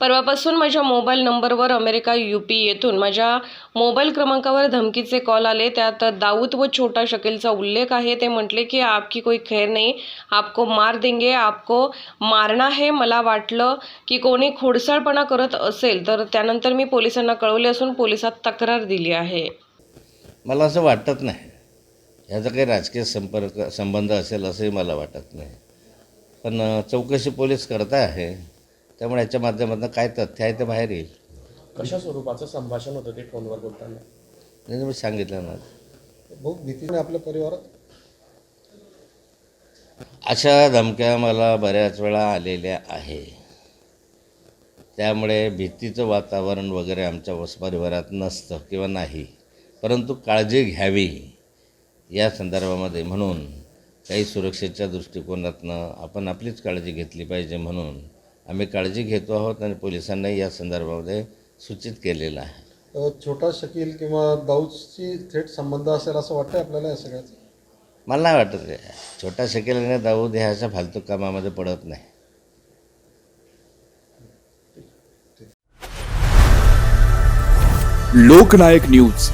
परवापासून माझ्या मोबाईल नंबरवर अमेरिका यू पी येथून माझ्या मोबाईल क्रमांकावर धमकीचे कॉल आले. त्यात दाऊद व छोटा शकीलचा उल्लेख आहे. ते म्हटले की आपकी कोई खैर नाही आपको मार देंगे आपको मारणा हे. मला वाटलं की कोणी खोडसाळपणा करत असेल तर त्यानंतर मी पोलिसांना कळवले असून पोलिसात तक्रार दिली आहे. मला असं वाटत नाही. ह्याचा काही राजकीय संपर्क संबंध असेल असंही मला वाटत नाही. पण चौकशी पोलीस करता आहे त्यामुळे याच्या माध्यमातून काय तथ्य आहे ते बाहेर येईल. कशा स्वरूपाचं संभाषण होतं ते फोनवर बोलताना? नाही मी सांगितलं ना. भाऊ भीतीने आपल्या परिवारात? अशा धमक्या मला बऱ्याच वेळा आलेल्या आहे. त्यामुळे भीतीचं वातावरण वगैरे आमच्या वस परिवारात नसतं किंवा नाही. परंतु काळजी घ्यावी या संदर्भामध्ये म्हणून काही सुरक्षेच्या दृष्टिकोनातनं आपण आपलीच काळजी घेतली पाहिजे म्हणून आम्ही काळजी घेतो आहोत आणि पोलिसांनाही या संदर्भामध्ये सूचित केलेलं आहे. छोटा शकील किंवा दाऊदशी थेट संबंध असेल असं वाटतंय आपल्याला या सगळ्याचं? मला नाही वाटत आहे छोटा शकेल आणि दाऊद ह्या अशा फालतू कामामध्ये पडत नाही. लोकनायक न्यूज.